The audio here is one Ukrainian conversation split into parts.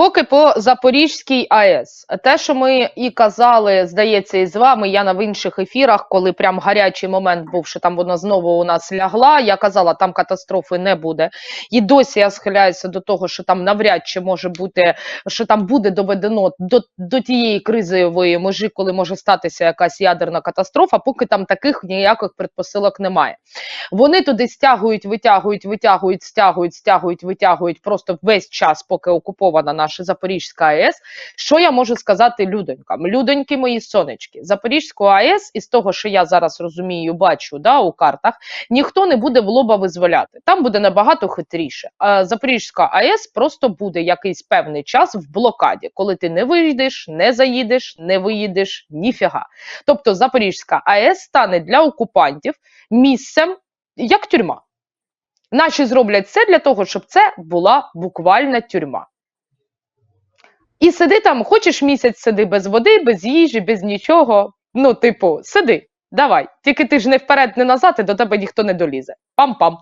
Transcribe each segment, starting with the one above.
поки по Запорізькій АЕС, те, що ми і казали, здається, і з вами, я на в інших ефірах, коли прям гарячий момент був, що там вона знову у нас лягла. Я казала, там катастрофи не буде. І досі я схиляюся до того, що там навряд чи може бути, що там буде доведено до, до тієї кризової межі, коли може статися якась ядерна катастрофа, поки там таких ніяких предпосилок немає. Вони туди стягують, витягують, витягують, стягують, стягують, витягують просто весь час, поки окупована наша Запорізька АЕС. Що я можу сказати людонькам? Людоньки мої сонечки, Запорізьку АЕС, із того, що я зараз розумію, бачу да, у картах, ніхто не буде в лоба визволяти. Там буде набагато хитріше. А Запорізька АЕС просто буде якийсь певний час в блокаді, коли ти не вийдеш, не заїдеш, не виїдеш, ніфіга. Тобто Запорізька АЕС стане для окупантів місцем як тюрма. Наші зроблять все для того, щоб це була буквальна тюрма. І сиди там, хочеш місяць сиди без води, без їжі, без нічого. Ну, типу, сиди, давай. Тільки ти ж не вперед, не назад, і до тебе ніхто не долізе. Пам-пам.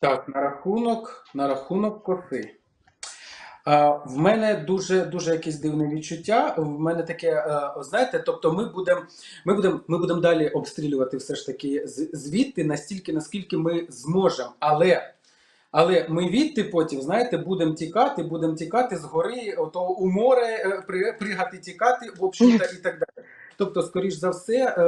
Так, на рахунок, на рахунок коси. В мене дуже дуже якесь дивне відчуття. В мене таке, знаєте, тобто ми будемо ми будем, ми будем далі обстрілювати все ж таки звідти настільки, наскільки ми зможемо. Але, але ми відти потім, знаєте, будемо тікати, будемо тікати з гори, у море, е, пригати, тікати, в общем-то, і так далі. Тобто, скоріш за все, е,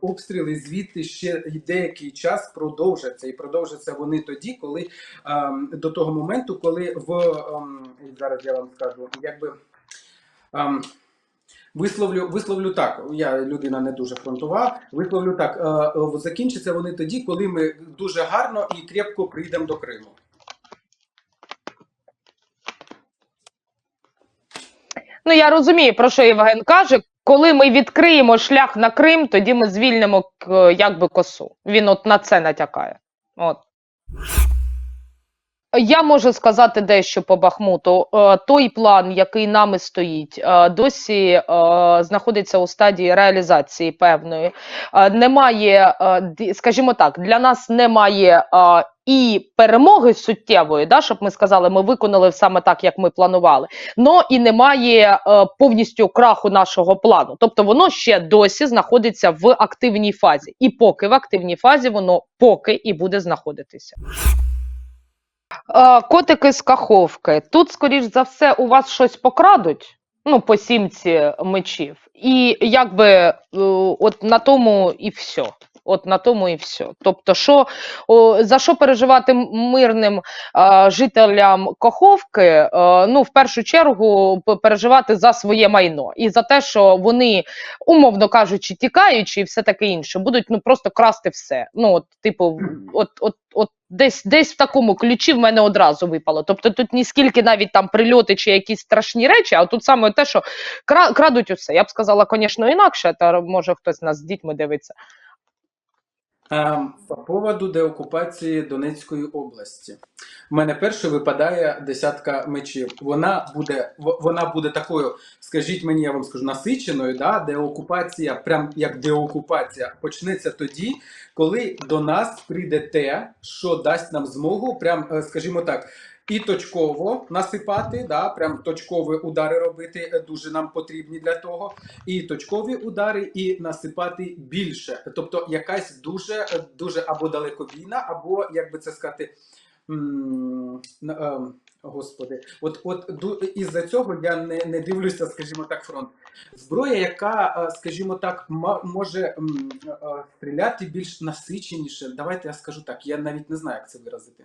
обстріли звідти ще й деякий час продовжаться, і продовжаться вони тоді, коли ем, до того моменту, коли в ем, зараз я вам скажу, якби ем, висловлю, висловлю так. Я людина не дуже фронтова. Висловлю так. Е, е, закінчаться вони тоді, коли ми дуже гарно і крепко прийдемо до Криму. Ну я розумію, про що Євген каже. Коли ми відкриємо шлях на Крим, тоді ми звільнимо якби косу. Він от на це натякає. От. Я можу сказати дещо по Бахмуту. Е, Той план, який нами стоїть, е, досі е, знаходиться у стадії реалізації певної. Немає, скажімо так, для нас немає і перемоги суттєвої, да, щоб ми сказали, ми виконали саме так, як ми планували. Но і немає повністю краху нашого плану. Тобто воно ще досі знаходиться в активній фазі. І поки в активній фазі воно поки і буде знаходитися. Е, Котики з каховки. Тут, скоріш за все, у вас щось покрадуть. Ну, по сімці мечів. І якби е, от на тому і все. От на тому і все. Тобто, що, о, за що переживати мирним е, жителям Каховки? Е, ну, в першу чергу, переживати за своє майно і за те, що вони, умовно кажучи, тікаючи і все таке інше, будуть ну просто красти все. Ну, от, типу, от, от, от десь, десь в такому ключі в мене одразу випало. Тобто тут ні скільки навіть там прильоти чи якісь страшні речі, а тут саме те, що кра- крадуть усе. Я б сказала, звісно, інакше, та може хтось нас з дітьми дивиться. Ем, По поводу деокупації Донецької області. У мене перше випадає десятка мечів. Вона буде, в- вона буде такою, скажіть мені, я вам скажу, насиченою. Да? Деокупація, прям як деокупація, почнеться тоді, коли до нас прийде те, що дасть нам змогу, прям, е, скажімо так. І точково насипати, да, прям точкові удари робити е, дуже нам потрібні для того. І точкові удари, і насипати більше. Тобто якась дуже е, дуже або далекобійна, або як би це сказати. ем, Господи, от от із-за цього я не, не дивлюся, скажімо так, фронт. Зброя, яка, е, скажімо так, може е, стріляти більш насиченіше. Давайте я скажу так, я навіть не знаю, як це виразити.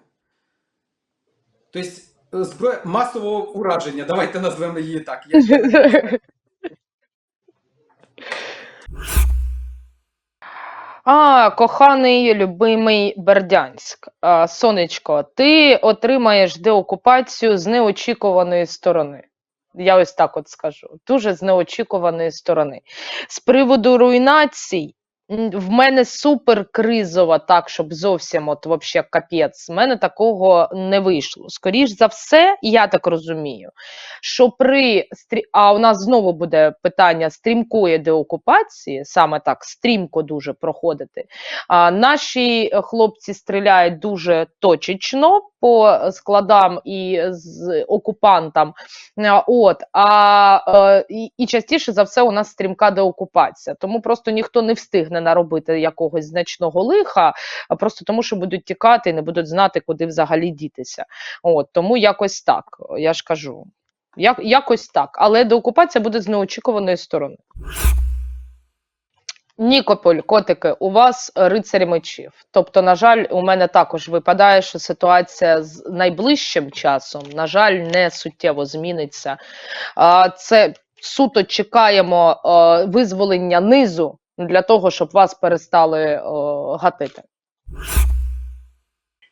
Тобто, е, зброя масового ураження, давайте назвемо її так. А, коханий любимий Бердянськ. А, сонечко, ти отримаєш деокупацію з неочікуваної сторони. Я ось так от скажу. Дуже з неочікуваної сторони. З приводу руйнацій, В мене супер кризова, так, щоб зовсім от вообще капець. В мене такого не вийшло. Скоріш за все, я так розумію, що при а у нас знову буде питання стрімкої деокупації, саме так, стрімко дуже проходити. А, наші хлопці стріляють дуже точечно по складам і з окупантам. От, а е, і частіше за все у нас стрімка деокупація. Тому просто ніхто не встигне наробити якогось значного лиха, просто тому, що будуть тікати і не будуть знати, куди взагалі дітися. От, тому якось так, я ж кажу. Як, якось так. Але деокупація буде з неочікуваної сторони. Нікополь, котики, у вас рицарі мечів. Тобто, на жаль, у мене також випадає, що ситуація з найближчим часом, на жаль, не суттєво зміниться. Це суто чекаємо визволення низу для того, щоб вас перестали о, гатити.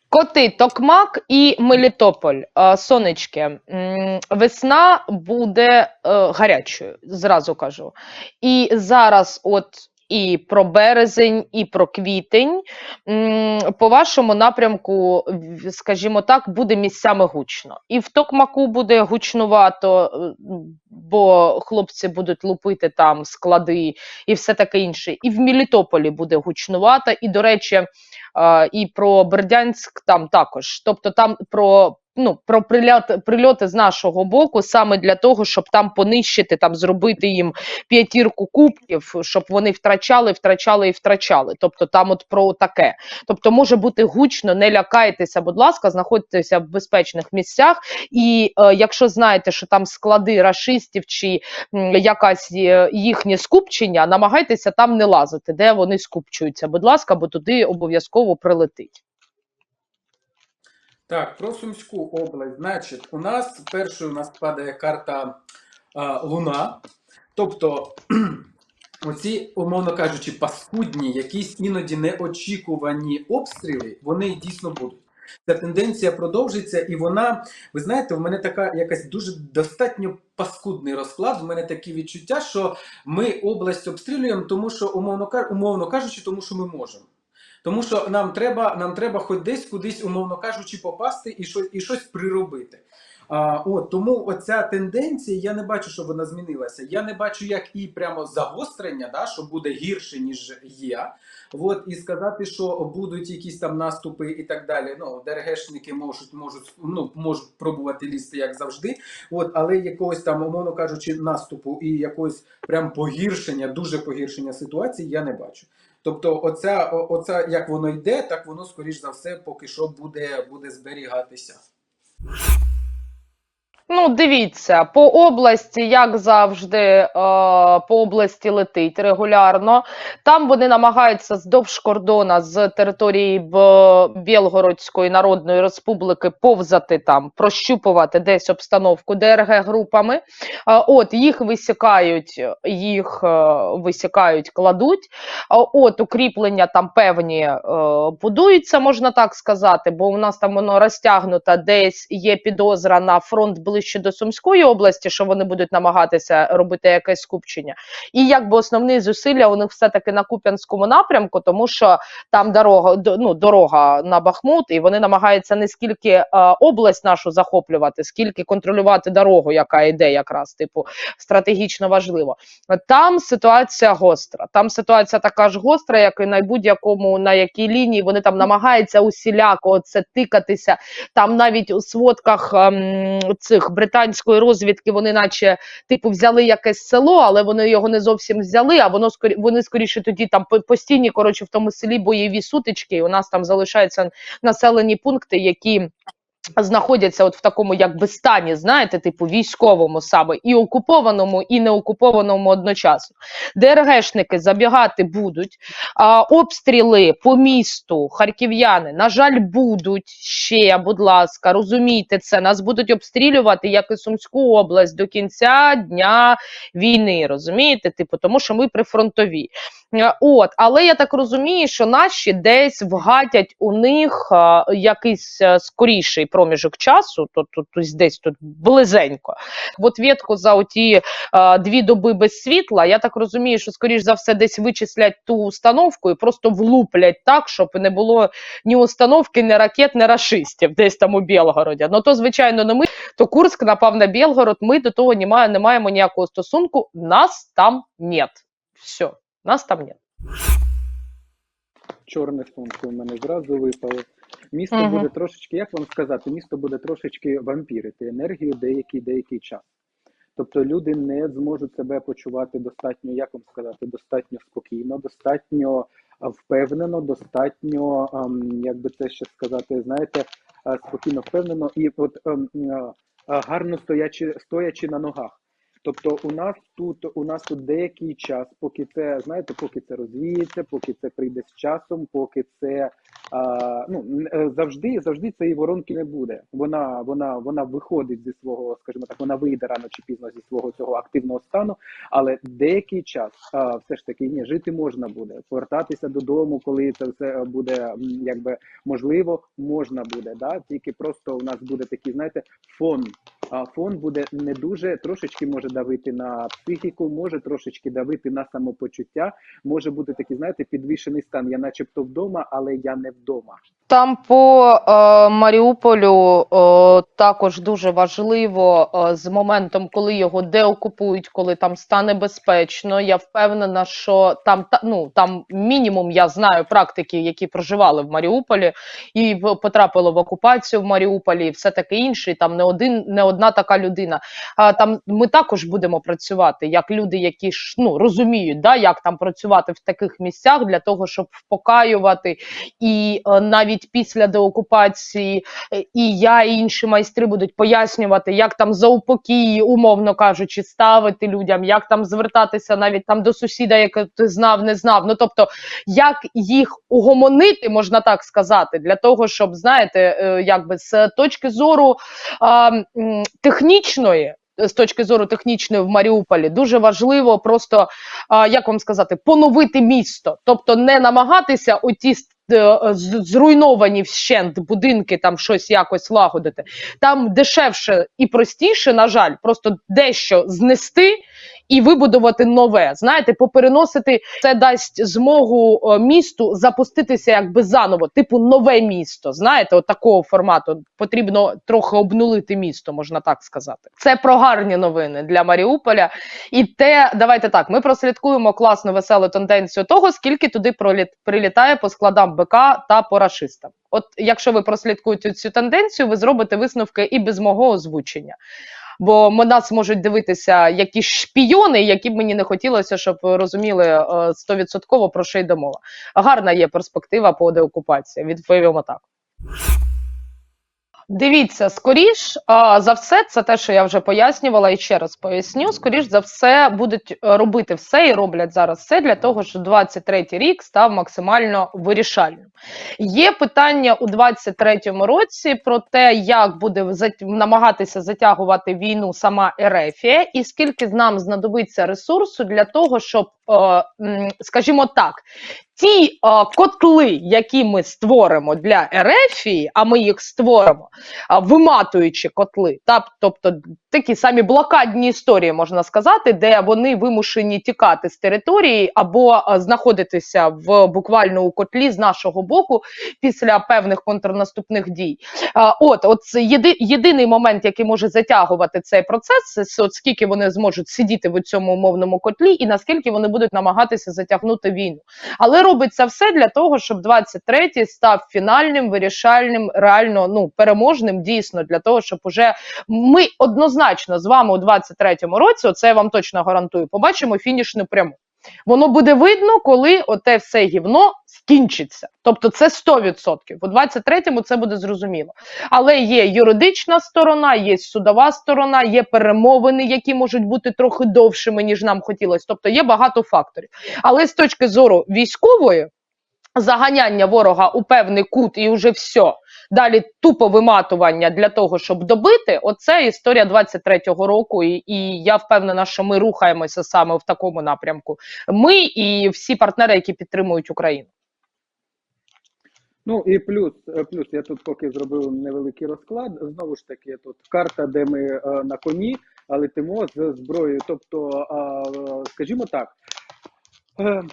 Коти, Токмак і Мелітополь. Е, Сонечки, весна буде е, гарячою, зразу кажу. І зараз, от і про березень, і про квітень. По вашому напрямку, скажімо так, буде місцями гучно. І в Токмаку буде гучнувато, е, бо хлопці будуть лупити там склади і все таке інше. І в Мелітополі буде гучнувато. І, до речі, і про Бердянськ там також. Тобто там про. Ну, про прильот, прильоти з нашого боку саме для того, щоб там понищити, там зробити їм п'ятірку кубків, щоб вони втрачали, втрачали і втрачали. Тобто там от про таке. Тобто може бути гучно, не лякайтеся, будь ласка, знаходьтеся в безпечних місцях. І е, якщо знаєте, що там склади рашистів чи якась е, їхнє скупчення, намагайтеся там не лазити, де вони скупчуються. Будь ласка, бо туди обов'язково прилетить. Так, про Сумську область. Значить, у нас першою у нас падає карта а, Луна. Тобто, оці, умовно кажучи, паскудні, якісь іноді неочікувані обстріли, вони дійсно будуть. Ця тенденція продовжиться, і вона, ви знаєте, в мене така якась дуже достатньо паскудний розклад. В мене такі відчуття, що ми область обстрілюємо, тому що, умовно, умовно кажучи, тому що ми можемо. Тому що нам треба, нам треба хоч десь кудись, умовно кажучи, попасти і щось, і щось приробити. А, от, тому оця тенденція, я не бачу, що вона змінилася. Я не бачу, як і прямо загострення, да, що буде гірше, ніж є. От, і сказати, що будуть якісь там наступи і так далі. Ну, ДРГшники можуть, можуть, ну, можуть пробувати лізти, як завжди. От, але якогось там, умовно кажучи, наступу і якогось прям погіршення, дуже погіршення ситуації я не бачу. Тобто, оця, оця, як воно йде, так воно, скоріш за все, поки що буде, буде зберігатися. Ну, дивіться, по області, як завжди, е, по області летить регулярно. Там вони намагаються здовж кордона з території Білгородської Народної Республіки повзати там, прощупувати десь обстановку ДРГ групами. Е, От їх висікають, їх е, висікають, кладуть. От укріплення там певні будуються, можна так сказати, бо у нас там воно розтягнуто, десь є підозра на фронт ближче до Сумської області, що вони будуть намагатися робити якесь скупчення. І якби основні зусилля у них все-таки на Куп'янському напрямку, тому що там дорога, ну, дорога на Бахмут, і вони намагаються не скільки е, область нашу захоплювати, скільки контролювати дорогу, яка йде якраз, типу, стратегічно важливо. Там ситуація гостра. Там ситуація така ж гостра, як і на будь-якому на якій лінії вони там намагаються усіляко це тикатися. Там навіть у сводках ем, цих британської розвідки вони, наче типу, взяли якесь село, але вони його не зовсім взяли. А воно скорі вони скоріше тоді там по- постійні коротше в тому селі бойові сутички. І у нас там залишаються населені пункти, які знаходяться от в такому якби стані, знаєте, типу військовому саме і окупованому, і неокупованому одночасно. ДРГшники забігати будуть, а, обстріли по місту харків'яни, на жаль, будуть ще, будь ласка, розумійте це. Нас будуть обстрілювати як і Сумську область до кінця дня війни. Розумієте? Типу, тому що ми прифронтові. Е, От, але я так розумію, що наші десь вгатять у них е, якийсь е, скоріший проміжок часу, то тут десь тут близенько. В отвітку за оті е, дві доби без світла, я так розумію, що скоріш за все десь вичислять ту установку і просто влуплять так, щоб не було ні установки, ні ракет, ні рашистів десь там у Білгороді. Ну то звичайно не ми, то Курск напав на Білгород. Ми до того не, має, не маємо ніякого стосунку. Нас там нет. Все, нас там нет. чорне сонце у мене зразу випало. Місто Мгм. буде трошечки, як вам сказати, місто буде трошечки вампірити енергію деякий деякий час. Тобто люди не зможуть себе почувати достатньо, як вам сказати, достатньо спокійно, достатньо впевнено, достатньо, як би це ще сказати, знаєте, спокійно впевнено і от ам, а, а, гарно стоячи, стоячи на ногах. Тобто у нас тут у нас тут деякий час, поки це знаєте, поки це розвіється, поки це прийде з часом, поки це а, ну е, завжди завжди цієї воронки не буде. Вона вона вона виходить зі свого, скажімо так, вона вийде рано чи пізно зі свого цього активного стану, але деякий час а, все ж таки ні, жити можна буде, повертатися додому, коли це все буде якби можливо, можна буде. Да? Тільки просто у нас буде такий, знаєте, фон фон буде не дуже трошечки може давити на психіку, може трошечки давити на самопочуття. Може бути такий, знаєте, підвішений стан. Я начебто вдома, але я не вдома. Там по е, Маріуполю е, також дуже важливо е, з моментом, коли його деокупують, коли там стане безпечно. Я впевнена, що там та ну там мінімум я знаю практики, які проживали в Маріуполі і потрапили в окупацію в Маріуполі, і все таке інше. І там не один, не одна така людина. А там ми також будемо працювати як люди, які ж ну розуміють, да, як там працювати в таких місцях для того, щоб впокаювати і е, навіть після деокупації е, і я, і інші майстри будуть пояснювати, як там за упокій, умовно кажучи, ставити людям, як там звертатися навіть там до сусіда, який ти знав, не знав. Ну тобто, як їх угомонити, можна так сказати, для того, щоб знаєте, е, якби з точки зору м, технічної. З точки зору технічної в Маріуполі дуже важливо просто як вам сказати, поновити місто, тобто не намагатися оті е, зруйновані вщент будинки там щось якось лагодити. Там дешевше і простіше, на жаль, просто дещо знести і вибудувати нове. Знаєте, попереносити це дасть змогу е, місту запуститися якби заново, типу нове місто. Знаєте, от такого формату потрібно трохи обнулити місто, можна так сказати. Це про гарні новини для Маріуполя. І те, давайте так, ми прослідкуємо класну веселу тенденцію того, скільки туди проліт, прилітає по складам БК та по рашистам. От якщо ви прослідкуєте цю тенденцію, ви зробите висновки і без мого озвучення. Бо нас можуть дивитися якісь шпіони, які б мені не хотілося, щоб розуміли е, стовідсотково про що йде мова. Гарна є перспектива по деокупації. Відповімо так. Дивіться, скоріш за все, це те, що я вже пояснювала, і ще раз поясню. Скоріш за все, будуть е, робити все і роблять зараз все для того, щоб 23-й рік став максимально вирішальним. Є питання у 23-му році про те, як буде намагатися затягувати війну сама Ерефія, і скільки нам знадобиться ресурсу для того, щоб, скажімо так, ті е, котли, які ми створимо для Ерефії, а ми їх створимо, виматуючи котли, тобто такі самі блокадні історії, можна сказати, де вони вимушені тікати з території або знаходитися в буквально у котлі з нашого боку після певних контрнаступних дій. От, от єди, єдиний момент, який може затягувати цей процес, це скільки вони зможуть сидіти в цьому умовному котлі, і наскільки вони будуть намагатися затягнути війну. Але робиться все для того, щоб 23-й став фінальним, вирішальним, реально ну переможним, дійсно для того, щоб уже ми однозначно з вами у 23-му році, оце я вам точно гарантую, побачимо фінішну пряму. Воно буде видно, коли оте все гівно скінчиться. Тобто це 100%. У 23-му це буде зрозуміло. Але є юридична сторона, є судова сторона, є перемовини, які можуть бути трохи довшими, ніж нам хотілося. Тобто є багато факторів. Але з точки зору військової. заганяння ворога у певний кут і вже все. Далі тупо виматування для того, щоб добити. Оце історія 23-го року, і, і я впевнена, що ми рухаємося саме в такому напрямку. Ми і всі партнери, які підтримують Україну. Ну і плюс, е, плюс я тут поки зробив невеликий розклад. Знову ж таки, тут карта, де ми е, на коні, а летимо з зброєю. Тобто, е, скажімо так, е,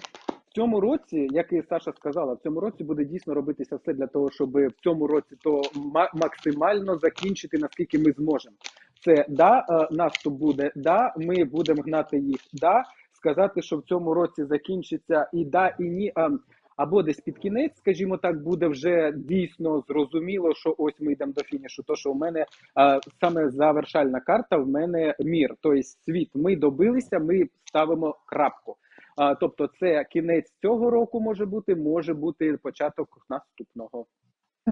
цьому році, як і Саша сказала, в цьому році буде дійсно робитися все для того, щоб в цьому році то ма- максимально закінчити, наскільки ми зможемо. Це да, е, наступ буде, да, ми будемо гнати їх, да, сказати, що в цьому році закінчиться і да, і ні. або десь під кінець, скажімо так, буде вже дійсно зрозуміло, що ось ми йдемо до фінішу. То що у мене а, саме завершальна карта, в мене мір, тобто світ. Ми добилися, ми ставимо крапку. Тобто, це кінець цього року може бути, може бути початок наступного.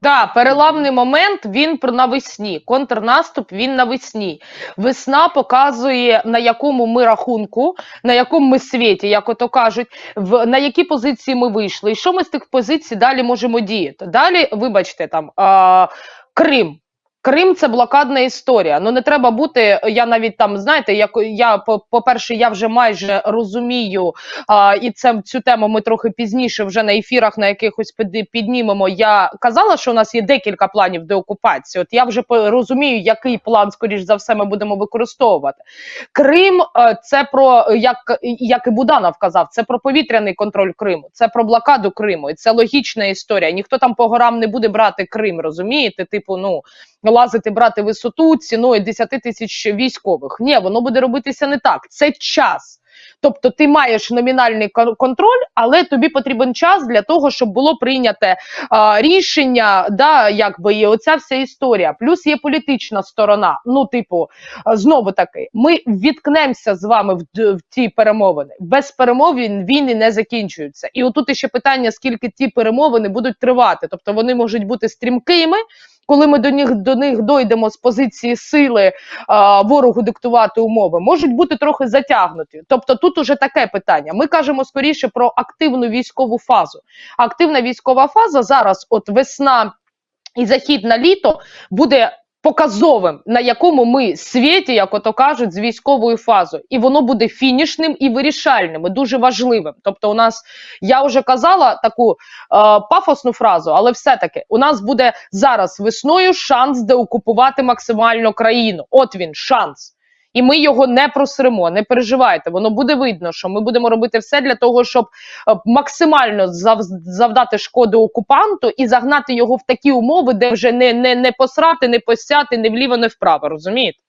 Да, переламний момент він навесні. Контрнаступ він навесні. Весна показує на якому ми рахунку, на якому ми світі, як ото кажуть, в на які позиції ми вийшли, і що ми з тих позицій далі можемо діяти. Далі, вибачте, там а, Крим. Крим це блокадна історія. Ну не треба бути. Я навіть там знаєте, як я по- по-перше, я вже майже розумію, а, і це цю тему ми трохи пізніше вже на ефірах на якихось піднімемо. Я казала, що у нас є декілька планів деокупації. От я вже розумію, який план, скоріш за все, ми будемо використовувати. Крим е, це про як, як і Буданов казав, це про повітряний контроль Криму, це про блокаду Криму. І це логічна історія. Ніхто там по горам не буде брати Крим, розумієте? Типу, ну лазити, брати висоту ціною 10 тисяч військових. Ні, воно буде робитися не так. Це час. Тобто ти маєш номінальний кон- контроль, але тобі потрібен час для того, щоб було прийняте а, рішення, да, якби і оця вся історія. Плюс є політична сторона. Ну, типу, знову таки, ми віткнемося з вами в, в ті перемовини. Без перемовин війни не закінчуються. І отут ще питання, скільки ті перемовини будуть тривати. Тобто вони можуть бути стрімкими. Коли ми до них до них дойдемо з позиції сили а, ворогу диктувати умови, можуть бути трохи затягнуті. Тобто тут уже таке питання. Ми кажемо скоріше про активну військову фазу. Активна військова фаза зараз, от весна і захід на літо, буде показовим, на якому ми світі, як ото кажуть, з військовою фазою, і воно буде фінішним і вирішальним, і дуже важливим. Тобто, у нас я вже казала таку е, пафосну фразу, але все-таки у нас буде зараз весною шанс деокупувати максимально країну. От він шанс. І ми його не просремо, не переживайте. Воно буде видно, що ми будемо робити все для того, щоб е, максимально зав- завдати шкоди окупанту і загнати його в такі умови, де вже не, не, не посрати, не посяти, не вліво, не вправо. Розумієте?